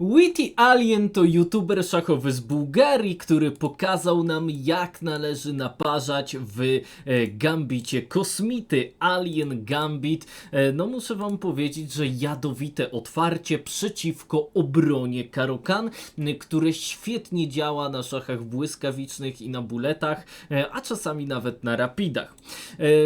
Witty Alien to youtuber szachowy z Bułgarii, który pokazał nam jak należy naparzać w e, gambicie kosmity Alien Gambit. E, no muszę wam powiedzieć, że jadowite otwarcie przeciwko obronie Karokan, które świetnie działa na szachach błyskawicznych i na buletach, e, a czasami nawet na rapidach.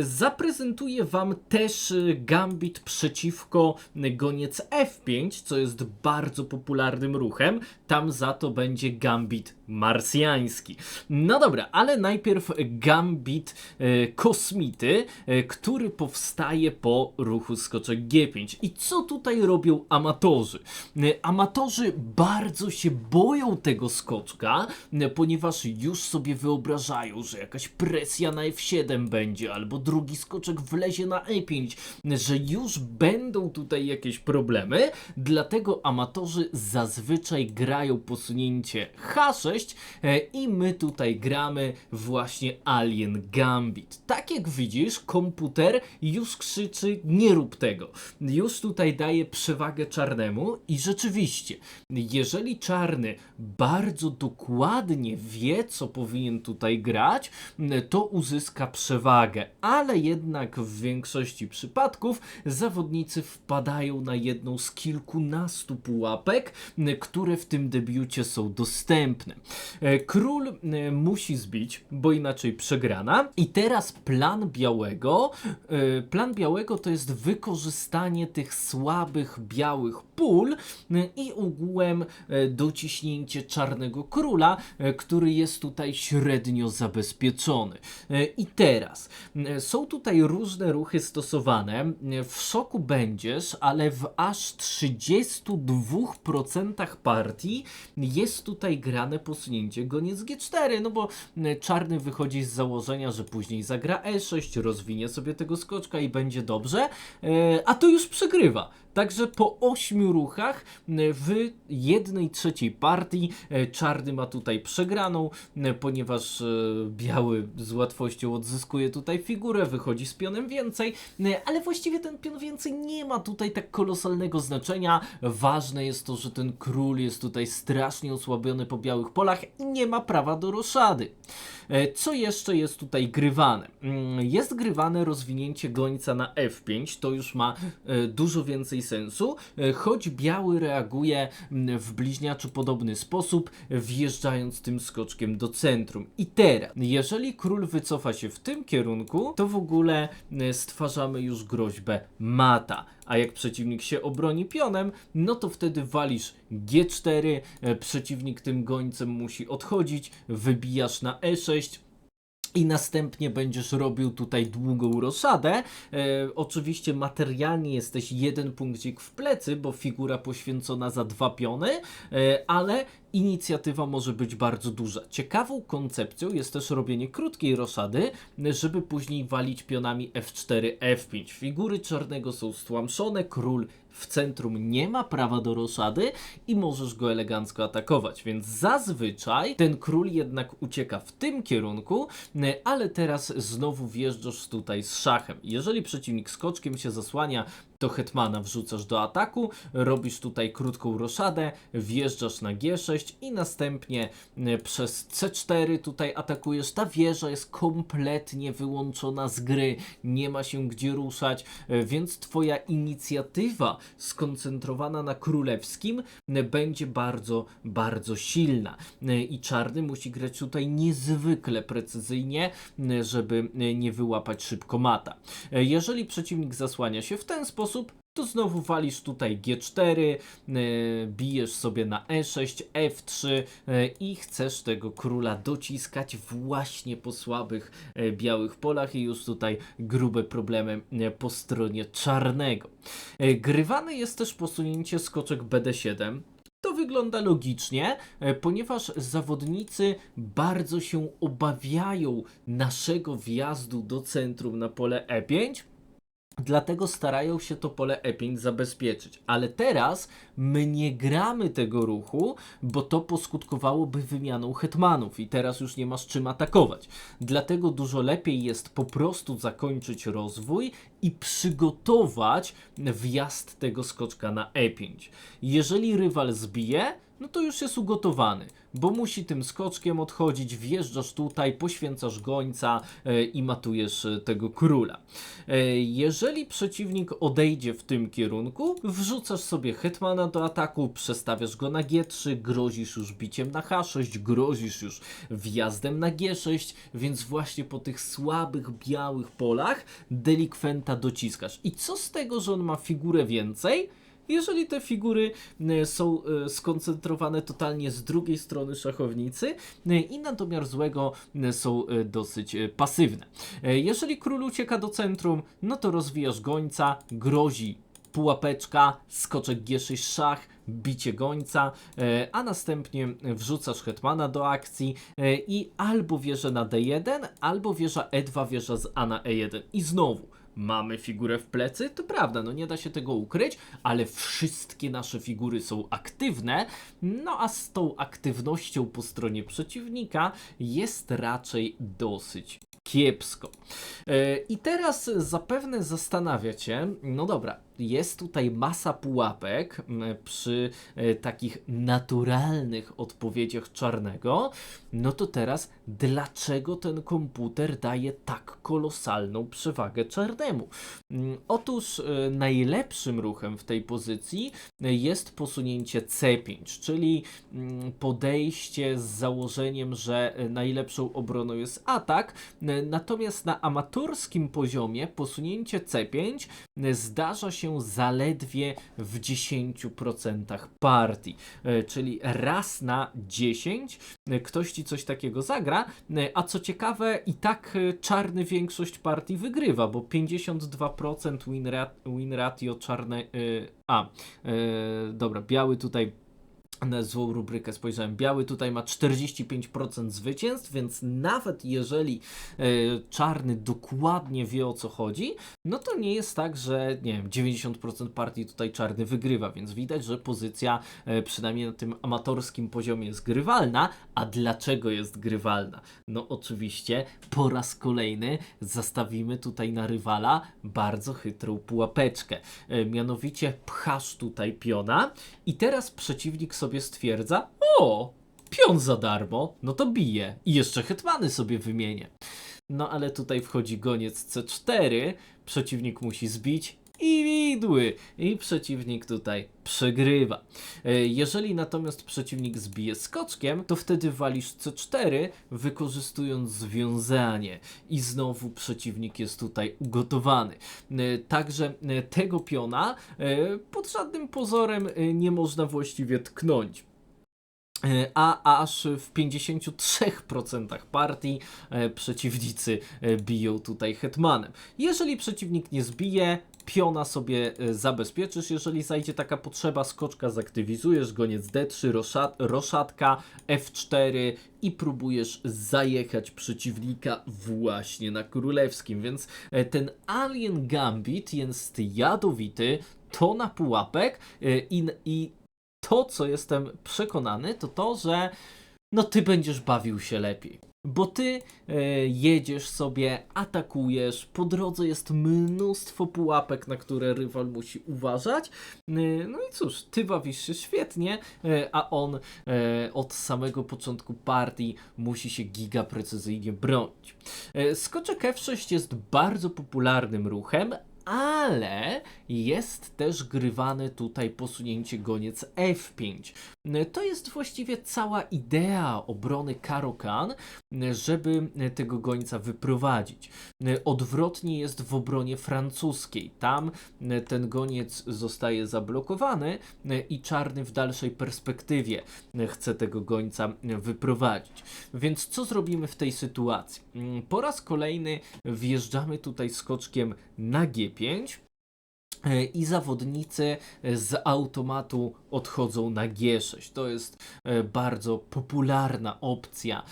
Zaprezentuję wam też gambit przeciwko goniec F5, co jest bardzo popularnym ruchem. Tam za to będzie gambit marsjański. No dobra, ale najpierw gambit e, kosmity, e, który powstaje po ruchu skoczek G5. I co tutaj robią amatorzy? E, Amatorzy bardzo się boją tego skoczka, ponieważ już sobie wyobrażają, że jakaś presja na F7 będzie, albo drugi skoczek wlezie na E5, że już będą tutaj jakieś problemy, dlatego amatorzy zazwyczaj grają posunięcie H6 e, i my tutaj gramy właśnie Alien Gambit. Tak jak widzisz, komputer już krzyczy nie rób tego. Już tutaj daje przewagę czarnemu i rzeczywiście, jeżeli czarny bardzo dokładnie wie, co powinien tutaj grać, to uzyska przewagę, ale jednak w większości przypadków zawodnicy wpadają na jedną z kilkunastu pułapek, które w tym debiucie są dostępne. E, Król e, musi zbić, bo inaczej przegrana. I teraz plan białego. e, Plan białego to jest wykorzystanie tych słabych białych pól i ogółem dociśnięcie czarnego króla, który jest tutaj średnio zabezpieczony. I teraz są tutaj różne ruchy stosowane. W szoku będziesz, ale w aż 32% partii jest tutaj grane posunięcie goniec G4, no bo e, czarny wychodzi z założenia, że później zagra E6, rozwinie sobie tego skoczka i będzie dobrze, e, a to już przegrywa. Także po ośmiu ruchach e, w jednej trzeciej partii e, czarny ma tutaj przegraną, e, ponieważ biały z łatwością odzyskuje tutaj figurę, wychodzi z pionem więcej, ale właściwie ten pion więcej nie ma tutaj tak kolosalnego znaczenia. Ważne jest to, że ten król jest tutaj strasznie osłabiony po białych polach i nie ma prawa do roszady. Co jeszcze jest tutaj grywane? Mm, Jest grywane rozwinięcie gońca na F5, to już ma dużo więcej sensu, e, choć biały reaguje mm, w bliźniaczo podobny sposób, wjeżdżając tym skoczkiem do centrum. I teraz, jeżeli król wycofa się w tym kierunku, to w ogóle e, stwarzamy już groźbę mata. A jak przeciwnik się obroni pionem, no to wtedy walisz G4, e, przeciwnik tym gońcem musi odchodzić, wybijasz na E6, i następnie będziesz robił tutaj długą roszadę. E, oczywiście materialnie jesteś jeden punkcik w plecy, bo figura poświęcona za dwa piony, e, ale inicjatywa może być bardzo duża. Ciekawą koncepcją jest też robienie krótkiej roszady, żeby później walić pionami F4, F5. Figury czarnego są stłamszone, król w centrum nie ma prawa do roszady i możesz go elegancko atakować, więc zazwyczaj ten król jednak ucieka w tym kierunku, ale teraz znowu wjeżdżasz tutaj z szachem. Jeżeli przeciwnik skoczkiem się zasłania, to hetmana wrzucasz do ataku, robisz tutaj krótką roszadę, wjeżdżasz na G6 i następnie e, przez C4 tutaj atakujesz. Ta wieża jest kompletnie wyłączona z gry, nie ma się gdzie ruszać, e, więc twoja inicjatywa skoncentrowana na królewskim e, będzie bardzo, bardzo silna. I czarny musi grać tutaj niezwykle precyzyjnie, żeby nie wyłapać szybko mata. Jeżeli przeciwnik zasłania się w ten sposób, to znowu walisz tutaj G4, e, bijesz sobie na E6, F3 e, i chcesz tego króla dociskać właśnie po słabych e, białych polach i już tutaj grube problemy po stronie czarnego. Grywane jest też posunięcie skoczek BD7. To wygląda logicznie, ponieważ zawodnicy bardzo się obawiają naszego wjazdu do centrum na pole E5. Dlatego starają się to pole E5 zabezpieczyć. Ale teraz my nie gramy tego ruchu, bo to poskutkowałoby wymianą hetmanów i teraz już nie masz czym atakować. Dlatego dużo lepiej jest po prostu zakończyć rozwój i przygotować wjazd tego skoczka na E5. Jeżeli rywal zbije, no to już jest ugotowany, bo musi tym skoczkiem odchodzić, wjeżdżasz tutaj, poświęcasz gońca e, i matujesz e, tego króla. E, jeżeli przeciwnik odejdzie w tym kierunku, wrzucasz sobie hetmana do ataku, przestawiasz go na G3, grozisz już biciem na H6, grozisz już wjazdem na G6, więc właśnie po tych słabych, białych polach delikwenta dociskasz. I co z tego, że on ma figurę więcej? Jeżeli te figury e, są e, skoncentrowane totalnie z drugiej strony szachownicy e, i na domiar złego są dosyć pasywne. Jeżeli król ucieka do centrum, no to rozwijasz gońca, grozi pułapeczka, skoczek G6 szach, bicie gońca, a następnie wrzucasz hetmana do akcji i albo wieża na D1, albo wieża E2, wieża z A na E1. I znowu, mamy figurę w plecy, to prawda, no nie da się tego ukryć, ale wszystkie nasze figury są aktywne, no a z tą aktywnością po stronie przeciwnika jest raczej dosyć kiepsko. E, I teraz zapewne zastanawiacie, no dobra, jest tutaj masa pułapek m, przy e, takich naturalnych odpowiedziach czarnego, no to teraz dlaczego ten komputer daje tak kolosalną przewagę czarnemu? Mm, Otóż e, najlepszym ruchem w tej pozycji e, jest posunięcie C5, czyli mm, podejście z założeniem, że najlepszą obroną jest atak, natomiast na amatorskim poziomie posunięcie C5 e, zdarza się zaledwie w 10% partii, E, czyli raz na 10 e, ktoś ci coś takiego zagra, e, a co ciekawe i tak czarny większość partii wygrywa, bo 52% win, ra win ratio czarne... A, dobra, biały tutaj na złą rubrykę spojrzałem. Biały tutaj ma 45% zwycięstw, więc nawet jeżeli e, czarny dokładnie wie o co chodzi, no to nie jest tak, że nie wiem, 90% partii tutaj czarny wygrywa, więc widać, że pozycja e, przynajmniej na tym amatorskim poziomie jest grywalna. A dlaczego jest grywalna? No oczywiście po raz kolejny zastawimy tutaj na rywala bardzo chytrą pułapeczkę. E, mianowicie pchasz tutaj piona i teraz przeciwnik sobie stwierdza, o, pion za darmo, no to bije i jeszcze hetmany sobie wymienię. No ale tutaj wchodzi goniec C4, przeciwnik musi zbić i widły i przeciwnik tutaj przegrywa. E, Jeżeli natomiast przeciwnik zbije skoczkiem, to wtedy walisz C4, wykorzystując związanie i znowu przeciwnik jest tutaj ugotowany. E, Także e, tego piona pod żadnym pozorem nie można właściwie tknąć. A aż w 53% partii przeciwnicy biją tutaj hetmanem. Jeżeli przeciwnik nie zbije, piona sobie e, zabezpieczysz. Jeżeli zajdzie taka potrzeba, skoczka zaktywizujesz, goniec D3, roszad, roszatka, F4 i próbujesz zajechać przeciwnika właśnie na królewskim. Więc e, ten Alien Gambit jest jadowity, to na pułapek e, i, i to, co jestem przekonany, to to, że no ty będziesz bawił się lepiej. Bo ty e, jedziesz sobie, atakujesz, po drodze jest mnóstwo pułapek, na które rywal musi uważać. E, no i cóż, ty bawisz się świetnie, e, a on od samego początku partii musi się giga precyzyjnie bronić. Skoczek F6 jest bardzo popularnym ruchem, ale jest też grywane tutaj posunięcie goniec F5. To jest właściwie cała idea obrony Karokan, żeby tego gońca wyprowadzić. Odwrotnie jest w obronie francuskiej. Tam ten goniec zostaje zablokowany i czarny w dalszej perspektywie chce tego gońca wyprowadzić. Więc co zrobimy w tej sytuacji? Po raz kolejny wjeżdżamy tutaj skoczkiem na G5. E, i zawodnicy e, z automatu odchodzą na G6. To jest e, bardzo popularna opcja.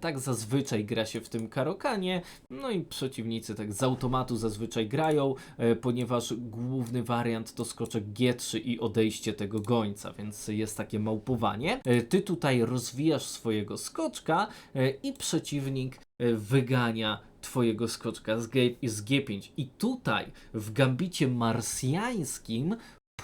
Tak zazwyczaj gra się w tym karokanie, no i przeciwnicy tak z automatu zazwyczaj grają, ponieważ główny wariant to skoczek G3 i odejście tego gońca, więc jest takie małpowanie. Ty tutaj rozwijasz swojego skoczka i przeciwnik wygania twojego skoczka z, G, z G5. I tutaj w gambicie marsjańskim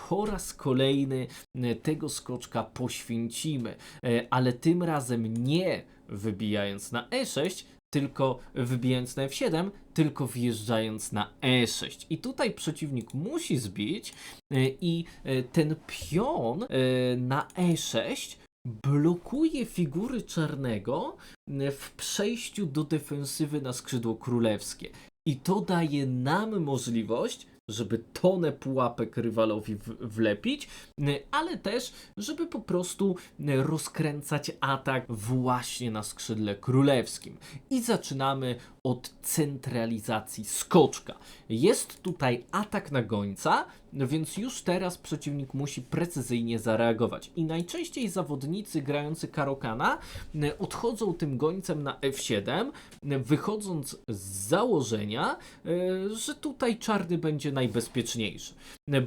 po raz kolejny e, tego skoczka poświęcimy, E, ale tym razem nie wybijając na E6, tylko wybijając na F7, tylko wjeżdżając na E6. I tutaj przeciwnik musi zbić e, i ten pion na E6 blokuje figury czarnego e, w przejściu do defensywy na skrzydło królewskie. I to daje nam możliwość, żeby tonę pułapek rywalowi wlepić, n- ale też, żeby po prostu n- rozkręcać atak właśnie na skrzydle królewskim. I zaczynamy od centralizacji skoczka. Jest tutaj atak na gońca, więc już teraz przeciwnik musi precyzyjnie zareagować. I najczęściej zawodnicy grający Karokana n- odchodzą tym gońcem na F7, n- wychodząc z założenia, e, że tutaj czarny będzie najbezpieczniejszy.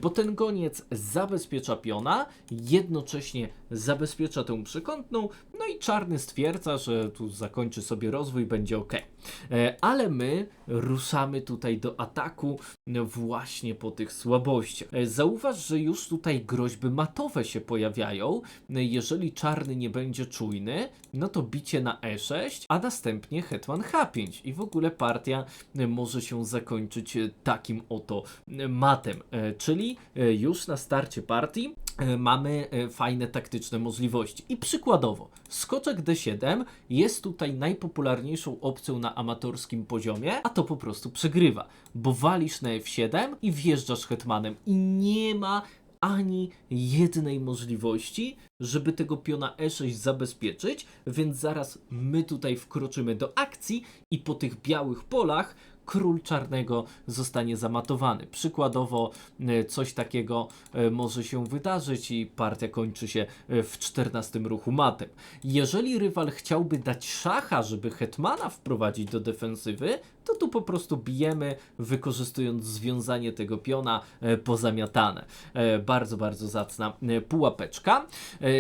Bo ten goniec zabezpiecza piona, jednocześnie zabezpiecza tę przekątną, no i czarny stwierdza, że tu zakończy sobie rozwój, będzie ok. E, Ale my ruszamy tutaj do ataku właśnie po tych słabościach. E, Zauważ, że już tutaj groźby matowe się pojawiają. N- Jeżeli czarny nie będzie czujny, no to bicie na E6, a następnie hetman H5 i w ogóle partia może się zakończyć e, takim oto matem. E, Czyli e, już na starcie partii e, mamy e, fajne taktyczne możliwości. I przykładowo, skoczek D7 jest tutaj najpopularniejszą opcją na amatorskim poziomie, a to po prostu przegrywa, bo walisz na F7 i wjeżdżasz hetmanem i nie ma ani jednej możliwości, żeby tego piona E6 zabezpieczyć, więc zaraz my tutaj wkroczymy do akcji i po tych białych polach król czarnego zostanie zamatowany. Przykładowo e, coś takiego e, może się wydarzyć i partia kończy się e, w 14 ruchu matem. Jeżeli rywal chciałby dać szacha, żeby hetmana wprowadzić do defensywy, to tu po prostu bijemy, wykorzystując związanie tego piona pozamiatane. Bardzo, bardzo zacna pułapeczka.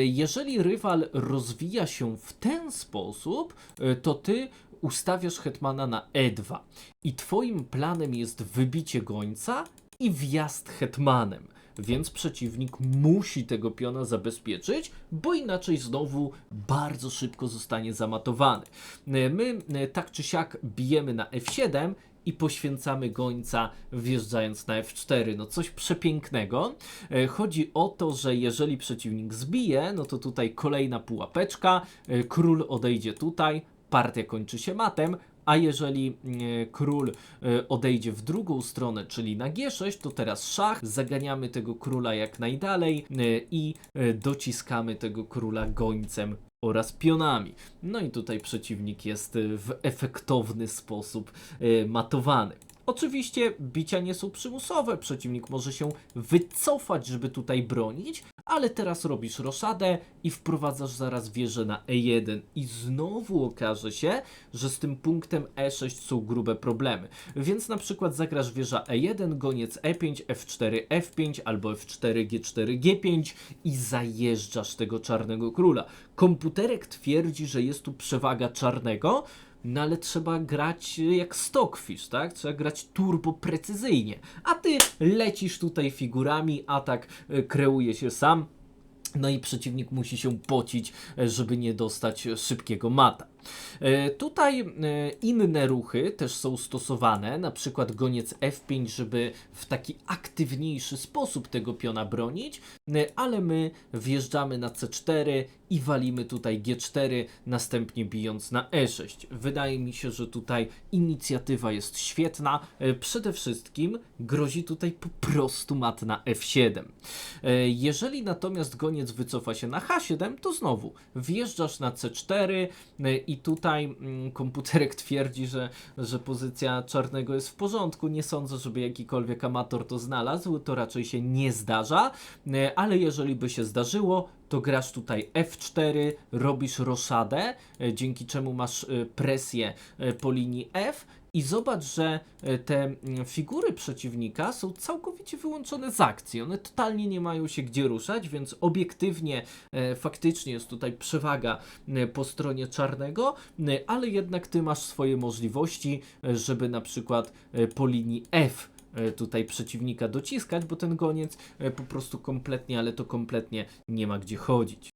Jeżeli rywal rozwija się w ten sposób, to ty ustawiasz hetmana na E2 i twoim planem jest wybicie gońca i wjazd hetmanem. Więc przeciwnik musi tego piona zabezpieczyć, bo inaczej znowu bardzo szybko zostanie zamatowany. E, My e, tak czy siak bijemy na F7 i poświęcamy gońca wjeżdżając na F4. No coś przepięknego. E, Chodzi o to, że jeżeli przeciwnik zbije, no to tutaj kolejna pułapeczka, król odejdzie tutaj, partia kończy się matem, a jeżeli e, król e, odejdzie w drugą stronę, czyli na G6, to teraz szach, zaganiamy tego króla jak najdalej e, i e, dociskamy tego króla gońcem oraz pionami. No i tutaj przeciwnik jest w efektowny sposób matowany. Oczywiście bicia nie są przymusowe, przeciwnik może się wycofać, żeby tutaj bronić, ale teraz robisz roszadę i wprowadzasz zaraz wieżę na E1 i znowu okaże się, że z tym punktem E6 są grube problemy. Więc na przykład zagrasz wieża E1, goniec E5, F4, F5 albo F4, G4, G5 i zajeżdżasz tego czarnego króla. Komputerek twierdzi, że jest tu przewaga czarnego, no ale trzeba grać jak Stockfish, tak? Trzeba grać turbo precyzyjnie. A ty lecisz tutaj figurami, atak y, kreuje się sam. No i przeciwnik musi się pocić, e, żeby nie dostać e, szybkiego mata. E, Tutaj e, inne ruchy też są stosowane, na przykład goniec F5, żeby w taki aktywniejszy sposób tego piona bronić, e, ale my wjeżdżamy na C4 i walimy tutaj G4, następnie bijąc na E6. Wydaje mi się, że tutaj inicjatywa jest świetna. Przede wszystkim grozi tutaj po prostu mat na F7. E, Jeżeli natomiast goniec wycofa się na H7, to znowu wjeżdżasz na C4 e, I tutaj mm, komputerek twierdzi, że, że pozycja czarnego jest w porządku. Nie sądzę, żeby jakikolwiek amator to znalazł. To raczej się nie zdarza, e, ale jeżeli by się zdarzyło, to grasz tutaj F4, robisz roszadę, e, dzięki czemu masz e, presję po linii F. I zobacz, że e, te figury przeciwnika są całkowicie wyłączone z akcji. One totalnie nie mają się gdzie ruszać, więc obiektywnie e, faktycznie jest tutaj przewaga po stronie czarnego, ale jednak ty masz swoje możliwości, e, żeby na przykład po linii F tutaj przeciwnika dociskać, bo ten goniec po prostu kompletnie, ale to kompletnie nie ma gdzie chodzić.